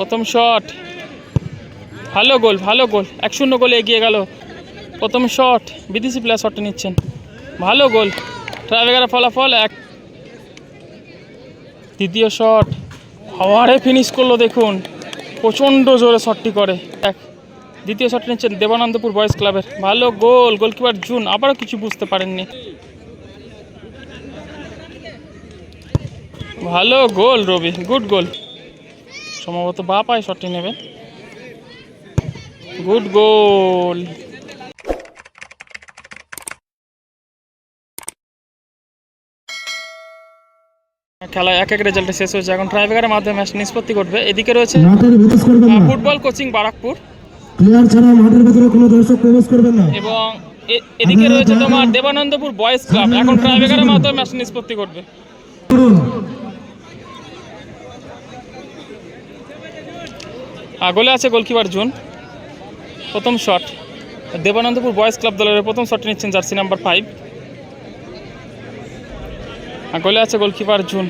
প্রথম শট ভালো গোল ভালো গোল। এক শূন্য গোলে এগিয়ে গেল। প্রথম শট বিদেশি প্লেয়ার শটটা নিচ্ছেন। ভালো গোল। ট্রাভেগারের ফলাফল এক। দ্বিতীয় শট হাওয়ারে ফিনিশ করল, দেখুন। প্রচণ্ড জোরে শটটি করে। এক। দ্বিতীয় শট নিচ্ছেন দেবানন্দপুর বয়েজ ক্লাবের ভালো গোল। Goalkeeper June. আবারও কিছু বুঝতে পারেননি। ভালো গোল, রবি। গুড গোল সম্ভবত বা পায় শটটি নেবে। গুড গোল খেলা এক এক রেজাল্টে শেষ হয়েছে। এখন ট্রাইবেগারের মাধ্যমে ম্যাচ নিষ্পত্তি করবে এদিকে রয়েছে ফুটবল কোচিং বারাকপুর। প্লেয়ার ছাড়া মাঠের ভেতরে কোনো দর্শক প্রবেশ করবেন না। এবং এদিকে রয়েছে তোমার দেবানন্দপুর বয়েজ ক্লাব এখন ট্রাইবেগারের মাধ্যমে ম্যাচ নিষ্পত্তি করবে আগলে আছে গোলকিপার জুন। প্রথম শট দেবানন্দপুর বয়েজ ক্লাব দলের প্রথম শট নিচ্ছেন জার্সি নাম্বার ফাইভ আগলে আছে গোলকিপার জুন।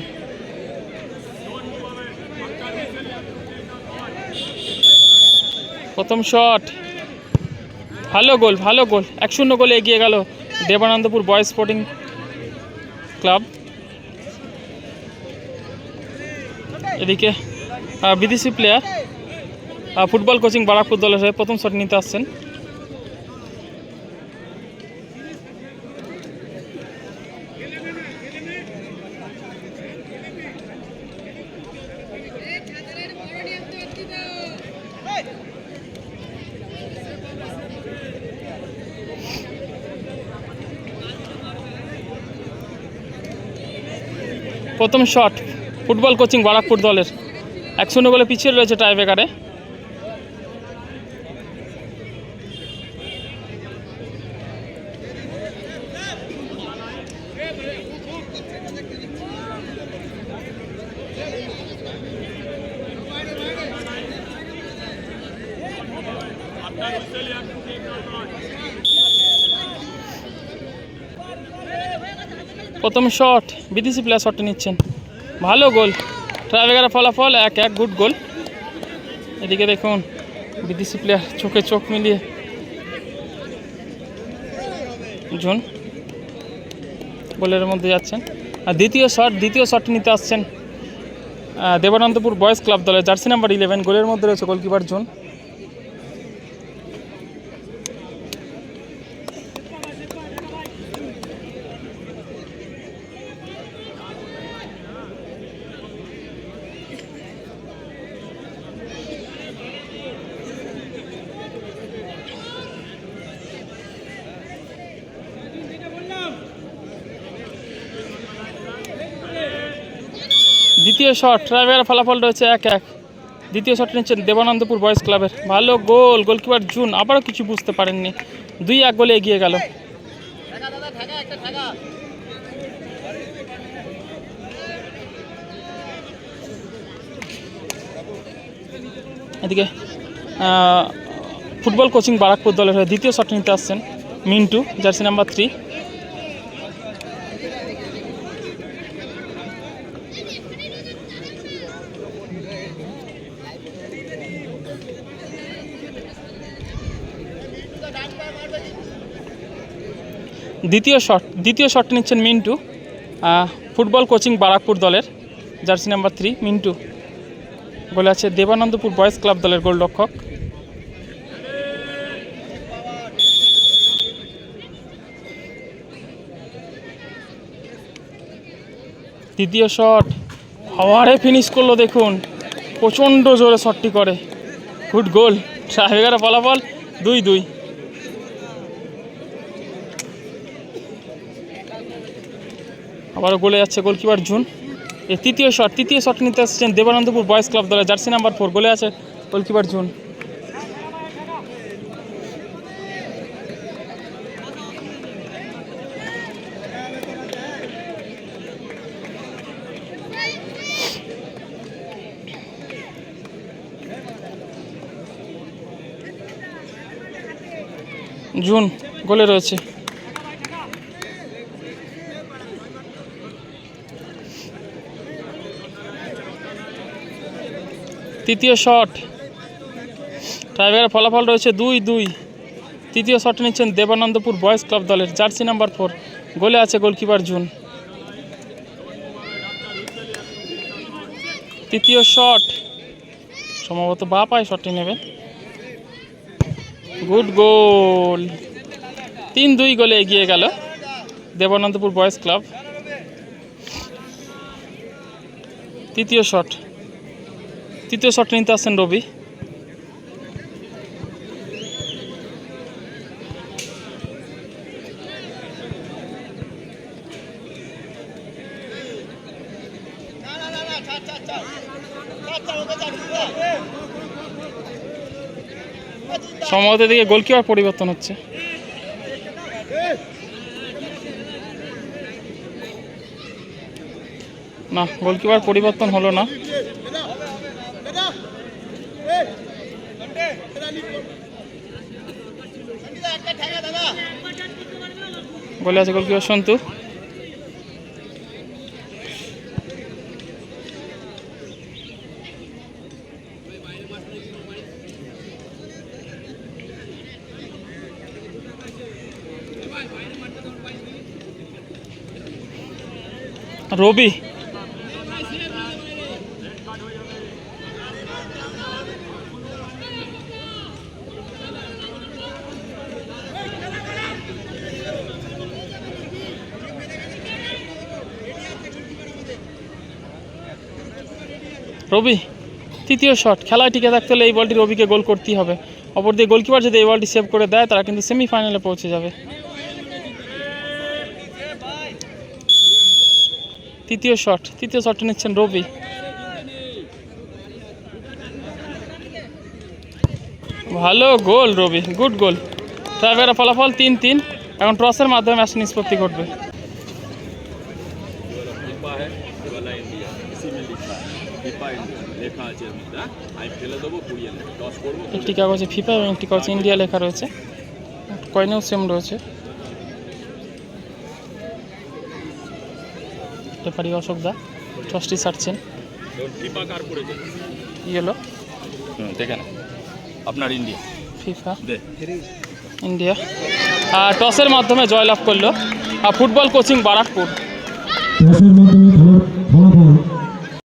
প্রথম শট ভালো গোল ভালো গোল। এক শূন্য গোলে এগিয়ে গেল দেবানন্দপুর বয়েজ স্পোর্টিং ক্লাব এদিকে বিদেশি প্লেয়ার ফুটবল কোচিং বারাকপুর দলের হয়ে প্রথম শট নিতে আসছেন। প্রথম শট ফুটবল কোচিং বারাকপুর দলের। এক শূন্য গোলে পিছিয়ে রয়েছে টাইব্রেকারে প্রথম শট বিদেশি প্লেয়ার শটটা নিচ্ছেন। ভালো গোল ট্রাভেগারের ফলাফল এক এক গুড গোল এদিকে দেখুন, বিদেশি প্লেয়ার চোখে চোখ মিলিয়ে। জুন গোলের মধ্যে যাচ্ছেন। আর দ্বিতীয় শট দ্বিতীয় শট নিতে আসছেন দেবানন্দপুর বয়েজ ক্লাব দলের জার্সি নাম্বার ইলেভেন গোলের মধ্যে রয়েছে গোলকিপার জুন। দ্বিতীয় শট ট্রাইভের ফলাফল রয়েছে এক এক। দ্বিতীয় শট নিচ্ছেন দেবানন্দপুর বয়েজ ক্লাবের ভালো গোল গোলকিপার জুন, আবারও কিছু বুঝতে পারেননি। দুই এক গোলে এগিয়ে গেল। এদিকে ফুটবল কোচিং বারাকপুর দলের হয়ে দ্বিতীয় শট নিতে আসছেন মিন্টু জার্সি নাম্বার থ্রি দ্বিতীয় শট দ্বিতীয় শট নিচ্ছেন মিন্টু ফুটবল কোচিং বারাকপুর দলের, জার্সি নাম্বার থ্রি, মিন্টু। বলে আছে দেবানন্দপুর বয়েজ ক্লাব দলের গোলরক্ষক। দ্বিতীয় শট হাওয়ারে ফিনিশ করল দেখুন। প্রচণ্ড জোরে শটটি করে। গুড গোল ট্রাইভেগারের ফলাফল দুই দুই। আবারও গোলে যাচ্ছে গোলকিপার জুন। এই তৃতীয় শট তৃতীয় শট নিতে আসছেন দেবানন্দপুর বয়েজ ক্লাব দলের জার্সি নাম্বার ফোর গোলে আছে গোলকিপার জুন। জুন গোলে রয়েছে। তৃতীয় শট। ট্রাইবের ফলাফল রয়েছে দুই দুই। তৃতীয় শট নিচ্ছেন দেবানন্দপুর বয়েজ ক্লাব দলের জার্সি নাম্বার ফোর। গোলে আছে গোলকিপার জুন। তৃতীয় শট। সম্ভবত বা পায় শটটি নেবে। Good goal. তিন দুই গোলে এগিয়ে গেল দেবানন্দপুর বয়েজ ক্লাব। তৃতীয় শট। তৃতীয় শট নিতে আসছেন রবি। সম্ভবত দিকে গোলকিপার পরিবর্তন হচ্ছে। না গোলকিপার পরিবর্তন হলো না। বলে আছে গোলকিপার সন্তু। রবি। রবি, তৃতীয় শট খেলায় টিকে থাকতে হলে এই বলটি রবিকে গোল করতেই হবে। অপর দিয়ে গোলকিপার যদি এই বলটি সেভ করে দেয়, তারা কিন্তু সেমিফাইনালে পৌঁছে যাবে। তৃতীয় শট তৃতীয় শটটা নিচ্ছেন রবি। ভালো গোল রবি গুড গোল ট্রাইবেরা ফলাফল তিন তিন, এখন ট্রসের মাধ্যমে ম্যাচ নিষ্পত্তি ঘটবে। মধ্যে হ্যাঁ? আমি ফেলে দেবো পুড়িয়ে নেবে। টস করব একটি কাগজে ফিফা এবং একটি কাগজে ইন্ডিয়া লেখা রয়েছে। কয়েনেও সেম রয়েছে। রেফারি অশোক দা টসটি ছাড়ছেন। লিপা কার পড়েছে কি হলো দেখে না আপনার ইন্ডিয়া। ফিফা। ইন্ডিয়া। আর টসের মাধ্যমে জয়লাভ করল আর ফুটবল কোচিং বারাকপুর। টসের মাধ্যমে